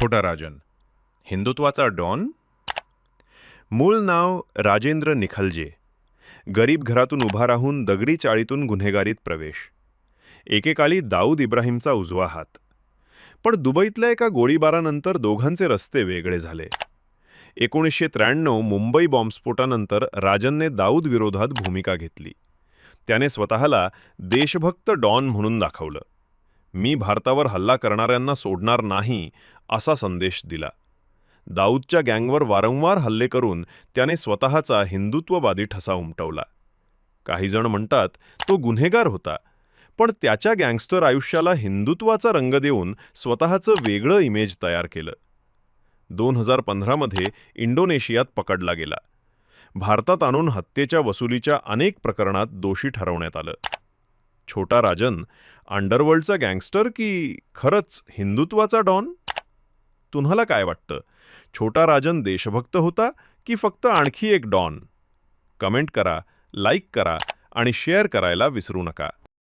छोटा राजन. हिंदुत्वाचा डॉन? मूळ नाव राजेंद्र निखलजे. गरीब घरातून उभा राहून दगडी चाळीतून गुन्हेगारीत प्रवेश. एकेकाळी दाऊद इब्राहिमचा उजवा हात. पण दुबईतल्या एका गोळीबारानंतर दोघांचे रस्ते वेगळे झाले. एकोणीसशे त्र्याण्णव मुंबई बॉम्बस्फोटानंतर राजनने दाऊद विरोधात भूमिका घेतली. त्याने स्वतःला देशभक्त डॉन म्हणून दाखवलं. मी भारतावर हल्ला करणाऱ्यांना सोडणार नाही असा संदेश दिला. दाऊदच्या गँगवर वारंवार हल्ले करून त्याने स्वतःचा हिंदुत्ववादी ठसा उमटवला. काहीजण म्हणतात तो गुन्हेगार होता पण त्याच्या गँगस्टर आयुष्याला हिंदुत्वाचा रंग देऊन स्वतःचं वेगळं इमेज तयार केलं. दोन हजार पंधरामध्ये इंडोनेशियात पकडला गेला. भारतात आणून हत्येच्या वसुलीच्या अनेक प्रकरणात दोषी ठरवण्यात आलं. छोटा राजन अंडरवर्ल्डचा गँगस्टर की खरंच हिंदुत्वाचा डॉन? तुम्हाला काय वाटतं? छोटा राजन देशभक्त होता की फक्त आणखी एक डॉन? कमेंट करा लाईक करा आणि शेअर करायला विसरू नका.